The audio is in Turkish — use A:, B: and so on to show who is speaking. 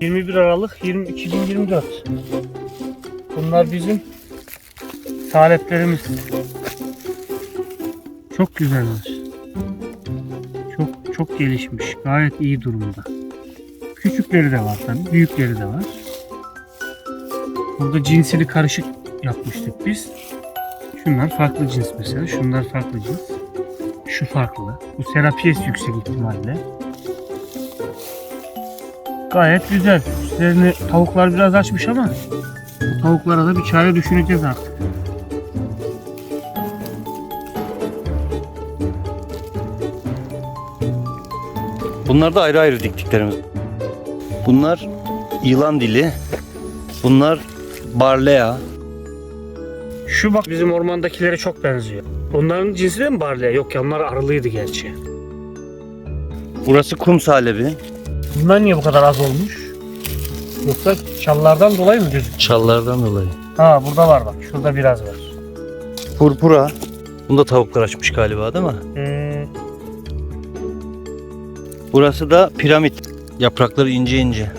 A: 21 Aralık 20, 2024. Bunlar bizim taleplerimiz. Çok güzeller. Çok çok gelişmiş. Gayet iyi durumda. Küçükleri de var tabii. Büyükleri de var. Burada cinsini karışık yapmıştık biz. Şunlar farklı cins mesela. Şunlar farklı cins. Şu farklı. Bu Serapies yüksek ihtimalle. Gayet güzel. Üstlerini tavuklar biraz açmış ama bu tavuklara da bir çare düşüneceğiz artık.
B: Bunlar da ayrı ayrı diktiklerimiz. Bunlar yılan dili. Bunlar barlea.
A: Şu bak bizim ormandakilere çok benziyor. Onların cinsi de mi barley? Yok ya onlar arılıydı gerçi.
B: Burası kum salebi.
A: Bunlar niye bu kadar az olmuş? Yoksa çallardan dolayı mı gözüküyor?
B: Çallardan dolayı.
A: Ha burada var bak. Şurada biraz var.
B: Purpura. Bunda tavuklar açmış galiba değil mi?
A: Hmm,
B: Burası da piramit. Yaprakları ince ince.